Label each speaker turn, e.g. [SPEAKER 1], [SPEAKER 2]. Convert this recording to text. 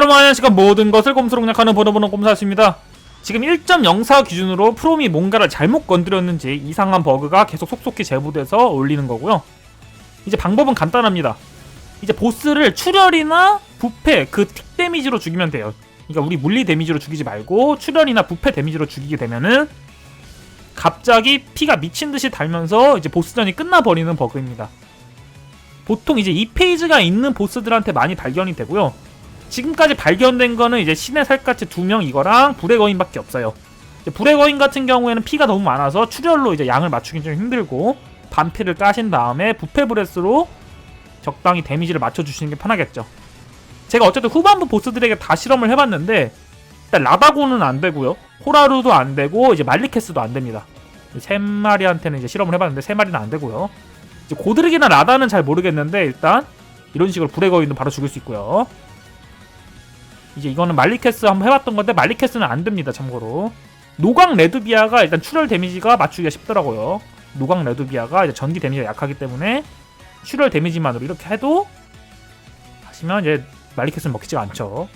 [SPEAKER 1] 여러분 안녕하십니까 모든 것을 꼼수로 공략하는 보노보노 꼼사입니다. 지금 1.04 기준으로 프롬이 뭔가를 잘못 건드렸는지 이상한 버그가 계속 속속히 제보돼서 올리는 거고요. 이제 방법은 간단합니다. 이제 보스를 출혈이나 부패 그 틱 데미지로 죽이면 돼요. 그러니까 우리 물리 데미지로 죽이지 말고 출혈이나 부패 데미지로 죽이게 되면은 갑자기 피가 미친 듯이 달면서 이제 보스전이 끝나버리는 버그입니다. 보통 이제 이 페이지가 있는 보스들한테 많이 발견이 되고요 지금까지 발견된 거는 이제 신의 살갗이 두 명 이거랑 불의 거인밖에 없어요. 불의 거인 같은 경우에는 피가 너무 많아서 출혈로 이제 양을 맞추기 좀 힘들고 반피를 까신 다음에 부패 브레스로 적당히 데미지를 맞춰주시는 게 편하겠죠. 제가 어쨌든 후반부 보스들에게 다 실험을 해봤는데 일단 라다고는 안 되고요. 호라루도 안 되고 이제 말리케스도 안 됩니다. 세 마리한테는 이제 실험을 해봤는데 세 마리는 안 되고요. 이제 고드릭이나 라다는 잘 모르겠는데 일단 이런 식으로 불의 거인도 바로 죽일 수 있고요. 이제 이거는 말리케스 한번 해봤던 건데 말리케스는 안 됩니다 참고로. 노광 레드비아가 일단 출혈 데미지가 맞추기가 쉽더라고요. 노광 레드비아가 이제 전기 데미지가 약하기 때문에 출혈 데미지만으로 이렇게 해도 하시면 이제 말리케스는 먹히지가 않죠